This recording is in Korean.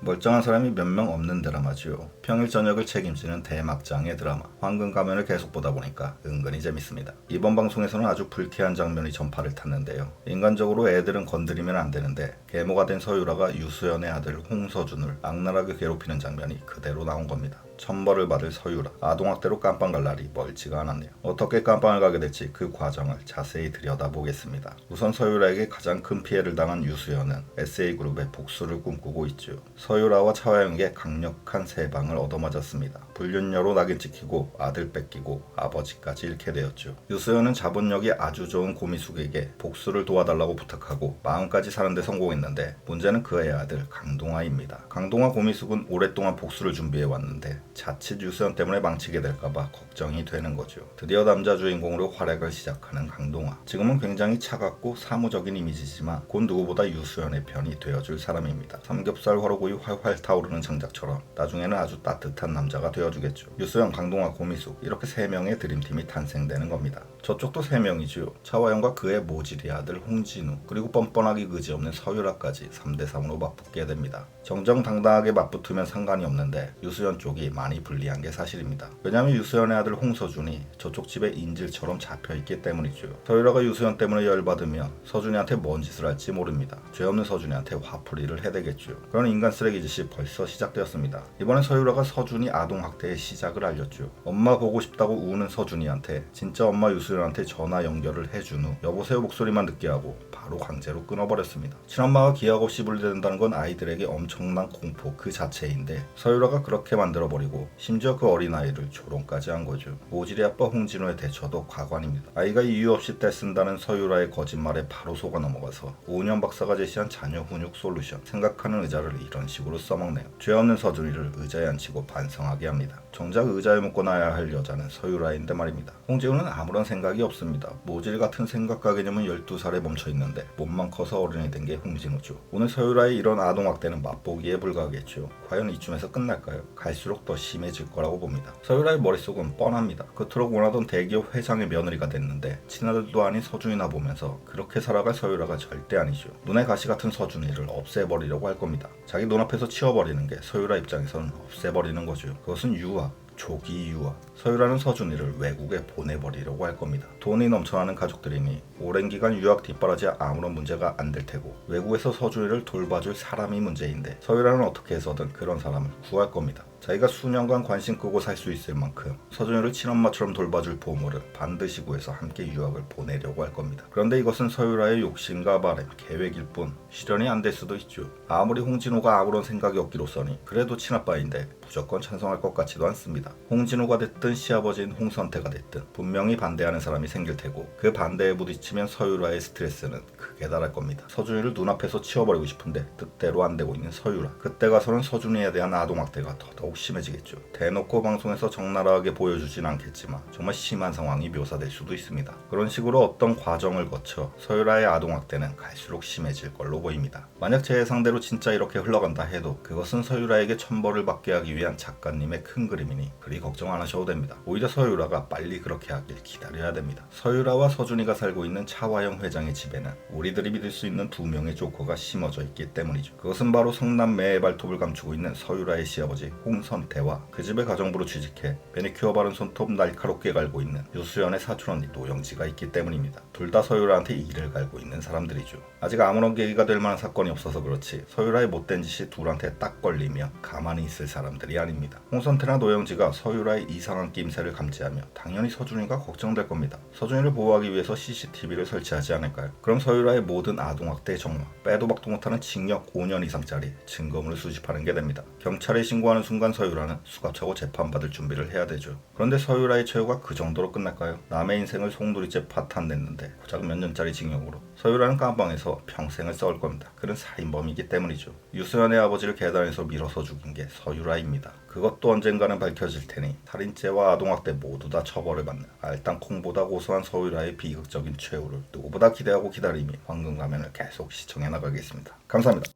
멀쩡한 사람이 몇 명 없는 드라마지요. 평일 저녁을 책임지는 대막장의 드라마. 황금 가면을 계속 보다 보니까 은근히 재밌습니다. 이번 방송에서는 아주 불쾌한 장면이 전파를 탔는데요. 인간적으로 애들은 건드리면 안 되는데 계모가 된 서유라가 유수연의 아들 홍서준을 악랄하게 괴롭히는 장면이 그대로 나온 겁니다. 천벌을 받을 서유라 아동학대로 깜빵 갈 날이 멀지가 않았네요. 어떻게 깜빵을 가게 될지 그 과정을 자세히 들여다보겠습니다. 우선 서유라에게 가장 큰 피해를 당한 유수연은 SA그룹의 복수를 꿈꾸고 있죠. 서유라와 차화영에게 강력한 세방을 얻어맞았습니다. 불륜녀로 낙인 찍히고 아들 뺏기고 아버지까지 잃게 되었죠. 유수연은 자본력이 아주 좋은 고미숙에게 복수를 도와달라고 부탁하고 마음까지 사는데 성공했는데 문제는 그의 아들 강동아입니다. 강동아 고미숙은 오랫동안 복수를 준비해 왔는데 자칫 유수연 때문에 망치게 될까봐 걱정이 되는 거죠. 드디어 남자 주인공으로 활약을 시작하는 강동아. 지금은 굉장히 차갑고 사무적인 이미지지만 곧 누구보다 유수연의 편이 되어줄 사람입니다. 삼겹살 화로구이 활활 타오르는 장작처럼 나중에는 아주 따뜻한 남자가 되어주겠죠. 유수연, 강동아, 고미숙 이렇게 세 명의 드림팀이 탄생되는 겁니다. 저쪽도 세 명이지요. 차화영과 그의 모질이 아들 홍진우 그리고 뻔뻔하기 그지없는 서유라까지 3대 3으로 맞붙게 됩니다. 정정당당하게 맞붙으면 상관이 없는데 유수연 쪽이 많이 불리한 게 사실입니다. 왜냐하면 유수연의 아들 홍서준이 저쪽 집에 인질처럼 잡혀있기 때문이죠. 서유라가 유수연 때문에 열받으면 서준이한테 뭔 짓을 할지 모릅니다. 죄 없는 서준이한테 화풀이를 해대겠죠. 그런 인간 쓰레기 짓이 벌써 시작되었습니다. 이번엔 서유라가 서준이 아동학대의 시작을 알렸죠. 엄마 보고 싶다고 우는 서준이한테 진짜 엄마 유수연한테 전화 연결을 해준 후 여보세요 목소리만 듣게 하고 바로 강제로 끊어버렸습니다. 친엄마가 기약 없이 분리된다는 건 아이들에게 엄청난 공포 그 자체인데 서유라가 그렇게 만들어버리고 심지어 그 어린아이를 조롱까지 한 거죠. 모질이 아빠 홍진호의 대처도 과관입니다. 아이가 이유 없이 떼쓴다는 서유라의 거짓말에 바로 속아 넘어가서 오은현 박사가 제시한 자녀 훈육 솔루션 생각하는 의자를 이런 식으로 써먹네요. 죄 없는 서준이를 의자에 앉히고 반성하게 합니다. 정작 의자에 묶고 놔야 할 여자는 서유라인데 말입니다. 홍재훈은 아무런 생각이 없습니다. 모질 같은 생각과 개념은 12살에 멈춰 있는데 몸만 커서 어른이 된 게 홍진호죠. 오늘 서유라의 이런 아동학대는 맛보기에 불과하겠죠. 과연 이쯤에서 끝날까요? 갈수록 더 심해질 거라고 봅니다. 서유라의 머릿속은 뻔합니다. 그토록 원하던 대기업 회장의 며느리가 됐는데 친아들도 아닌 서준이나 보면서 그렇게 살아갈 서유라가 절대 아니죠. 눈에 가시 같은 서준이를 없애버리려고 할 겁니다. 자기 눈앞에서 치워버리는 게 서유라 입장에서는 없애버리는 거죠. 그것은 유학, 조기 유학. 서유라는 서준이를 외국에 보내버리려고 할 겁니다. 돈이 넘쳐나는 가족들이니 오랜 기간 유학 뒷바라지 아무런 문제가 안 될 테고 외국에서 서준이를 돌봐줄 사람이 문제인데 서유라는 어떻게 해서든 그런 사람을 구할 겁니다. 자기가 수년간 관심 끄고 살 수 있을 만큼 서준이를 친엄마처럼 돌봐줄 보모를 반드시 구해서 함께 유학을 보내려고 할 겁니다. 그런데 이것은 서유라의 욕심과 바램, 계획일 뿐 실현이 안 될 수도 있죠. 아무리 홍진호가 아무런 생각이 없기로서니 그래도 친아빠인데 무조건 찬성할 것 같지도 않습니다. 홍진호가 됐든 시아버지인 홍선태가 됐든 분명히 반대하는 사람이 생길 테고 그 반대에 부딪히면 서유라의 스트레스는 크게 달할 겁니다. 서준이를 눈앞에서 치워버리고 싶은데 뜻대로 안 되고 있는 서유라. 그때 가서는 서준이에 대한 아동학대가 더더 욱 심해지겠죠. 대놓고 방송에서 적나라하게 보여주진 않겠지만 정말 심한 상황이 묘사될 수도 있습니다. 그런 식으로 어떤 과정을 거쳐 서유라의 아동학대는 갈수록 심해질 걸로 보입니다. 만약 제 예상대로 진짜 이렇게 흘러간다 해도 그것은 서유라에게 천벌을 받게 하기 위한 작가님의 큰 그림이니 그리 걱정 안 하셔도 됩니다. 오히려 서유라가 빨리 그렇게 하길 기다려야 됩니다. 서유라와 서준이가 살고 있는 차화영 회장의 집에는 우리들이 믿을 수 있는 두 명의 조커가 심어져 있기 때문이죠. 그것은 바로 성남 매의 발톱을 감추고 있는 서유라의 시아버지 홍 선태와 그 집의 가정부로 취직해 매니큐어 바른 손톱 날카롭게 갈고 있는 유수연의 사촌 언니 노영지가 있기 때문입니다. 둘 다 서유라한테 이를 갈고 있는 사람들이죠. 아직 아무런 계기가 될 만한 사건이 없어서 그렇지 서유라의 못된 짓이 둘한테 딱 걸리며 가만히 있을 사람들이 아닙니다. 홍선태나 노영지가 서유라의 이상한 낌새를 감지하며 당연히 서준이가 걱정될 겁니다. 서준이를 보호하기 위해서 CCTV를 설치하지 않을까요? 그럼 서유라의 모든 아동학대 정황, 빼도 박도 못하는 징역 5년 이상짜리 증거물을 수집하는 게 됩니다. 경찰에 신고하는 순간 서유라는 수갑차고 재판받을 준비를 해야 되죠. 그런데 서유라의 최후가 그 정도로 끝날까요? 남의 인생을 송두리째 파탄냈는데 고작 몇 년짜리 징역으로 서유라는 깜방에서 평생을 썩을 겁니다. 그는 살인범이기 때문이죠. 유수연의 아버지를 계단에서 밀어서 죽인 게 서유라입니다. 그것도 언젠가는 밝혀질 테니 살인죄와 아동학대 모두 다 처벌을 받는 알땅콩보다 고소한 서유라의 비극적인 최후를 누구보다 기대하고 기다림이 황금 가면을 계속 시청해 나가겠습니다. 감사합니다.